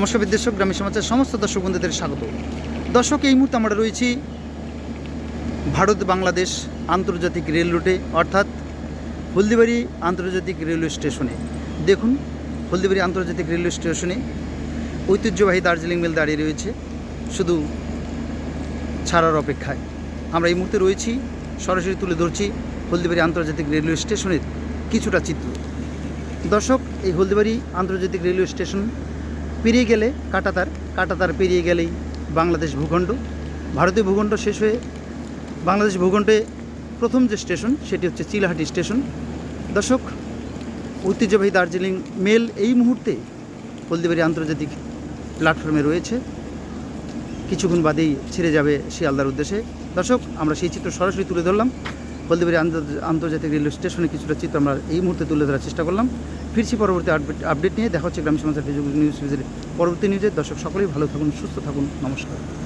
নমস্কার বিদ্বেষক গ্রামীণ সমাজের সমস্ত দর্শক বন্ধুদের স্বাগত। দর্শক, এই মুহূর্তে আমরা রয়েছি ভারত বাংলাদেশ আন্তর্জাতিক রেল রুটে, অর্থাৎ হলদিবাড়ি আন্তর্জাতিক রেলওয়ে স্টেশনে। দেখুন, হলদিবাড়ি আন্তর্জাতিক রেলওয়ে স্টেশনে ঐতিহ্যবাহী দার্জিলিং মেল দাঁড়িয়ে রয়েছে, শুধু ছাড়ার অপেক্ষায়। আমরা এই মুহূর্তে রয়েছি, সরাসরি তুলে ধরছি হলদিবাড়ি আন্তর্জাতিক রেলওয়ে স্টেশনের কিছুটা চিত্র। দর্শক, এই হলদিবাড়ি আন্তর্জাতিক রেলওয়ে স্টেশন পেরিয়ে গেলে কাটাতার কাটাতার পেরিয়ে গেলেই বাংলাদেশ ভূখণ্ড। ভারতীয় ভূখণ্ড শেষ হয়ে বাংলাদেশ ভূখণ্ডে প্রথম যে স্টেশন, সেটি হচ্ছে চিলাহাটি স্টেশন। দর্শক, ঐতিহ্যবাহী দার্জিলিং মেল এই মুহূর্তে হলদিবাড়ি আন্তর্জাতিক প্ল্যাটফর্মে রয়েছে। কিছুক্ষণ বাদেই ছেড়ে যাবে শিয়ালদার উদ্দেশ্যে। দর্শক, আমরা সেই চিত্র সরাসরি তুলে ধরলাম। হলদিবাড়ি আন্তর্জা- আন্তর্জাতিক রেলওয়ে স্টেশনে কিছুটা চিত্র আমরা এই মুহূর্তে তুলে ধরার চেষ্টা করলাম। ফিরছি পরবর্তী আপডেট আপডেট নিয়ে। দেখা হচ্ছে গ্রাম সমাজের ফেসবুক নিউজ ফিজের পরবর্তী নিউজে। দর্শক সকলেই ভালো থাকুন, সুস্থ থাকুন। নমস্কার।